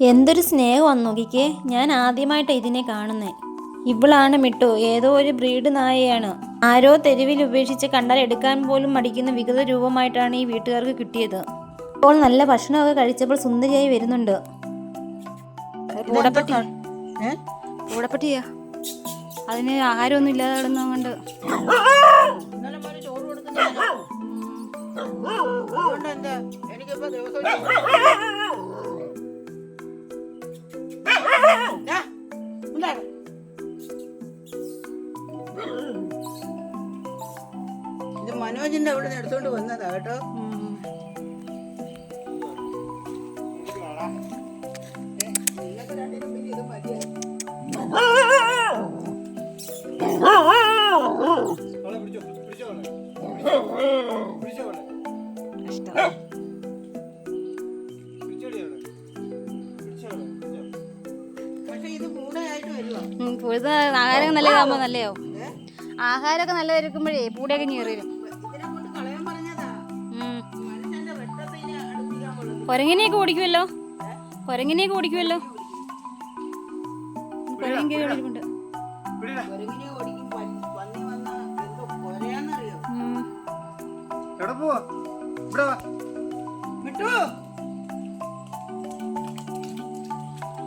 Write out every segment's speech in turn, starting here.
എന്തൊരു സ്നേഹമാണ് നോക്കിക്കേ. ഞാൻ ആദ്യമായിട്ട് ഇതിനെ കാണുന്നേ. ഇവളാണ് മിട്ടു. ഏതോ ഒരു ബ്രീഡ് നായയാണ്. ആരോ തെരുവിൽ ഉപേക്ഷിച്ച് കണ്ടാൽ എടുക്കാൻ പോലും മടിക്കുന്ന വികൃത രൂപമായിട്ടാണ് ഈ വീട്ടുകാർക്ക് കിട്ടിയത്. ഇപ്പോൾ നല്ല ഭക്ഷണമൊക്കെ കഴിച്ചപ്പോൾ സുന്ദരിയായി വരുന്നുണ്ട്. അതിന് ആഹാരമൊന്നും ഇല്ലാതെ കിടന്നുകൊണ്ട്? എനിക്കിപ്പോ ദിവസവും മനോജിന്റെ അവിടെ നിന്ന് എടുത്തോണ്ട് വന്നതാ കേട്ടോ. പുഴുത ആഹാരം നല്ലതാകുമ്പോൾ നല്ലയോ ആഹാരമൊക്കെ നല്ലതായിരിക്കുമ്പോഴേ പൂടയൊക്കെ ഞേറിയും കൊരങ്ങിനെയൊക്കെ ഓടിക്കുമല്ലോ കൊരങ്ങനെയൊക്കെ ഓടിക്കുമല്ലോ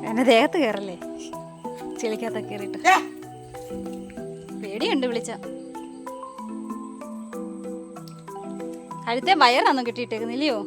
എന്നെ ദേഹത്ത് കയറല്ലേ ചെളിക്കകത്തൊക്കെ കയറിയിട്ട് ദേ, പേടിയുണ്ട് വിളിച്ച. കഴുത്തെ വയറാണോ കിട്ടിയിട്ടേക്കുന്നില്ലയോ